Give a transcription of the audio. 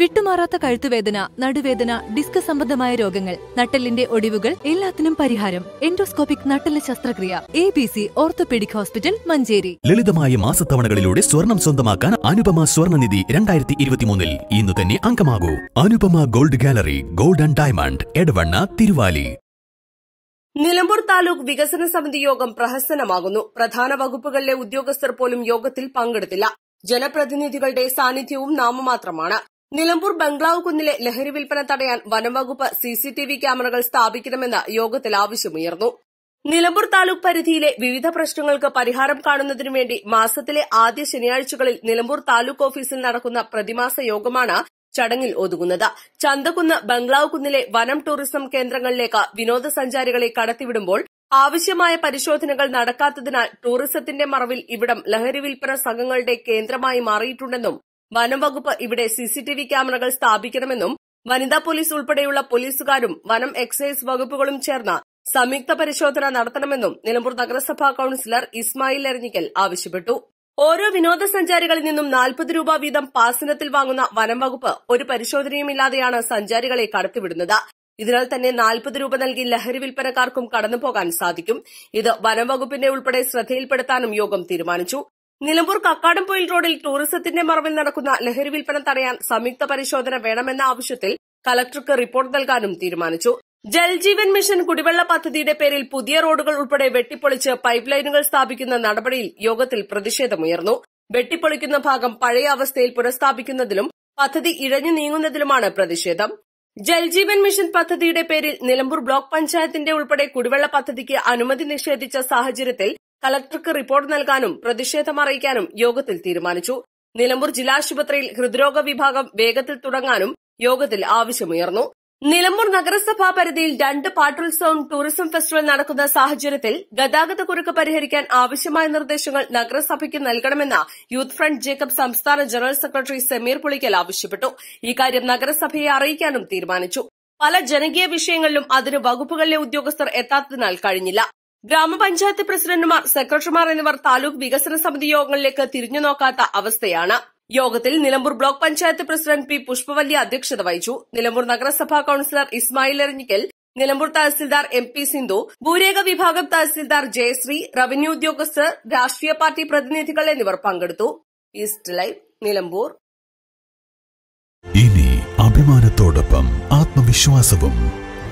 വിട്ടുമാറാത്ത കഴുത്തുവേദന നടുവേദന ഡിസ്ക് സംബന്ധമായ രോഗങ്ങൾ നട്ടലിന്റെ ഒടിവുകൾ എല്ലാത്തിനും പരിഹാരം. എൻഡോസ്കോപ്പിക് നട്ടൽ ശസ്ത്രക്രിയ. A B C orthopaedic hospital Manjeri. ലളിതമായ മാസത്തവണകളിലൂടെ സ്വർണം സ്വന്തമാക്കാൻ അനുപമ സ്വർണനിധി രണ്ടായിരത്തി ഇരുപത്തിമൂന്നിൽ ഇന്ന് തന്നെ അംഗമാകൂ. Anupama gold gallery gold and diamond Edavanna Thiruvali. Nilambur taluk വികസന സമിതി യോഗം പ്രഹസനമാകുന്നു. പ്രധാന വകുപ്പുകളിലെ ഉദ്യോഗസ്ഥർ പോലും യോഗത്തിൽ പങ്കെടുത്തില്ല. ജനപ്രതിനിധികളുടെ സാന്നിധ്യവും നാമമാത്രമാണ്. നിലമ്പൂർ ബംഗ്ലാവ് കുന്നിലെ ലഹരി വിൽപ്പന തടയാൻ വനംവകുപ്പ് സിസിടിവി ക്യാമറകൾ സ്ഥാപിക്കണമെന്ന് യോഗത്തിൽ ആവശ്യമുയർന്നു. നിലമ്പൂർ താലൂക്ക് പരിധിയിലെ വിവിധ പ്രശ്നങ്ങൾക്ക് പരിഹാരം കാണുന്നതിനു വേണ്ടി മാസത്തിലെ ആദ്യ ശനിയാഴ്ചകളിൽ നിലമ്പൂർ താലൂക്ക് ഓഫീസിൽ നടക്കുന്ന പ്രതിമാസ യോഗമാണ് ചടങ്ങിൽ ഒതുങ്ങുന്നത്. ചന്തകുന്ന് ബംഗ്ലാവ് കുന്നിലെ വനം ടൂറിസം കേന്ദ്രങ്ങളിലേക്ക് വിനോദസഞ്ചാരികളെ കടത്തിവിടുമ്പോൾ ആവശ്യമായ പരിശോധനകൾ നടക്കാത്തതിനാൽ ടൂറിസത്തിന്റെ മറവിൽ ഇവിടം ലഹരി വിൽപ്പന സംഘങ്ങളുടെ കേന്ദ്രമായി മാറിയിട്ടുണ്ടെന്നും വനം വകുപ്പ് ഇവിടെ സിസിടിവി ക്യാമറകൾ സ്ഥാപിക്കണമെന്നും വനിതാ പോലീസ് ഉൾപ്പെടെയുള്ള പോലീസുകാരും വനം എക്സൈസ് വകുപ്പുകളും ചേർന്ന് സംയുക്ത പരിശോധന നടത്തണമെന്നും നിലമ്പൂർ നഗരസഭാ കൌൺസിലർ ഇസ്മായിൽ എരഞ്ഞിക്കൽ ആവശ്യപ്പെട്ടു. ഓരോ വിനോദസഞ്ചാരികളിൽ നിന്നും നാൽപ്പത് രൂപ വീതം പാസനത്തിൽ വാങ്ങുന്ന വനം വകുപ്പ് ഒരു പരിശോധനയുമില്ലാതെയാണ് സഞ്ചാരികളെ കടത്തിവിടുന്നത്. ഇതിനാൽ തന്നെ നാൽപ്പത് രൂപ നൽകി ലഹരി വിൽപ്പനക്കാർക്കും കടന്നുപോകാൻ സാധിക്കും. ഇത് വനം വകുപ്പിന്റെ ഉൾപ്പെടെ ശ്രദ്ധയിൽപ്പെടുത്താനും യോഗം തീരുമാനിച്ചു. നിലമ്പൂർ കക്കാടം കക്കാടംപൊയിൽ റോഡിൽ ടൂറിസത്തിന്റെ മറവിൽ നടക്കുന്ന ലഹരി വിൽപ്പന തടയാൻ സംയുക്ത പരിശോധന വേണമെന്ന ആവശ്യത്തിൽ കലക്ടർക്ക് റിപ്പോർട്ട് നൽകാനും തീരുമാനിച്ചു. ജൽജീവൻ മിഷൻ കുടിവെള്ള പദ്ധതിയുടെ പേരിൽ പുതിയ റോഡുകൾ ഉൾപ്പെടെ വെട്ടിപ്പൊളിച്ച് പൈപ്പ് ലൈനുകൾ സ്ഥാപിക്കുന്ന നടപടിയിൽ യോഗത്തിൽ പ്രതിഷേധമുയർന്നു. വെട്ടിപ്പൊളിക്കുന്ന ഭാഗം പഴയ അവസ്ഥയിൽ പുനഃസ്ഥാപിക്കുന്നതിലും പദ്ധതി ഇഴഞ്ഞു നീങ്ങുന്നതിലുമാണ് പ്രതിഷേധം. ജൽജീവൻ മിഷൻ പദ്ധതിയുടെ പേരിൽ നിലമ്പൂർ ബ്ലോക്ക് പഞ്ചായത്തിന്റെ ഉൾപ്പെടെ കുടിവെള്ള പദ്ധതിക്ക് അനുമതി നിഷേധിച്ച സാഹചര്യത്തിൽ കലക്ടർക്ക് റിപ്പോർട്ട് നൽകാനും പ്രതിഷേധം അറിയിക്കാനും യോഗത്തിൽ തീരുമാനിച്ചു. നിലമ്പൂർ ജില്ലാശുപത്രിയിൽ ഹൃദ്രോഗ വിഭാഗം വേഗത്തിൽ തുടങ്ങാനും യോഗത്തിൽ ആവശ്യമുയർന്നു. നിലമ്പൂർ നഗരസഭാ പരിധിയിൽ രണ്ട് പാട്ടുത്സവം ടൂറിസം ഫെസ്റ്റിവൽ നടക്കുന്ന സാഹചര്യത്തിൽ ഗതാഗത കുരുക്ക് പരിഹരിക്കാൻ ആവശ്യമായ നിർദ്ദേശങ്ങൾ നഗരസഭയ്ക്ക് നൽകണമെന്ന് യൂത്ത് ഫ്രണ്ട് ജേക്കബ് സംസ്ഥാന ജനറൽ സെക്രട്ടറി സമീർ പുളിക്കൽ ആവശ്യപ്പെട്ടു. ഇക്കാര്യം നഗരസഭയെ അറിയിക്കാനും തീരുമാനിച്ചു. പല ജനകീയ വിഷയങ്ങളിലും അതിന് വകുപ്പുകളിലെ ഉദ്യോഗസ്ഥർ എത്താത്തതിനാൽ കഴിഞ്ഞില്ല. ഗ്രാമപഞ്ചായത്ത് പ്രസിഡന്റുമാർ സെക്രട്ടറിമാർ എന്നിവർ താലൂക്ക് വികസന സമിതി യോഗങ്ങളിലേക്ക് തിരിഞ്ഞു നോക്കാത്ത അവസ്ഥയാണ്. യോഗത്തിൽ Nilambur block panchayat president P Pushpavalli അധ്യക്ഷത വഹിച്ചു. നിലമ്പൂർ നഗരസഭാ councillor Ismail Erinjikkal Nilambur tahsildar M P Sindhu ഭൂരേഖ വിഭാഗം തഹസിൽദാർ ജയശ്രീ റവന്യൂ ഉദ്യോഗസ്ഥർ രാഷ്ട്രീയ പാർട്ടി പ്രതിനിധികൾ എന്നിവർ പങ്കെടുത്തു. East live Nilambur. ഇനി അഭിമാനത്തോടൊപ്പം ആത്മവിശ്വാസവും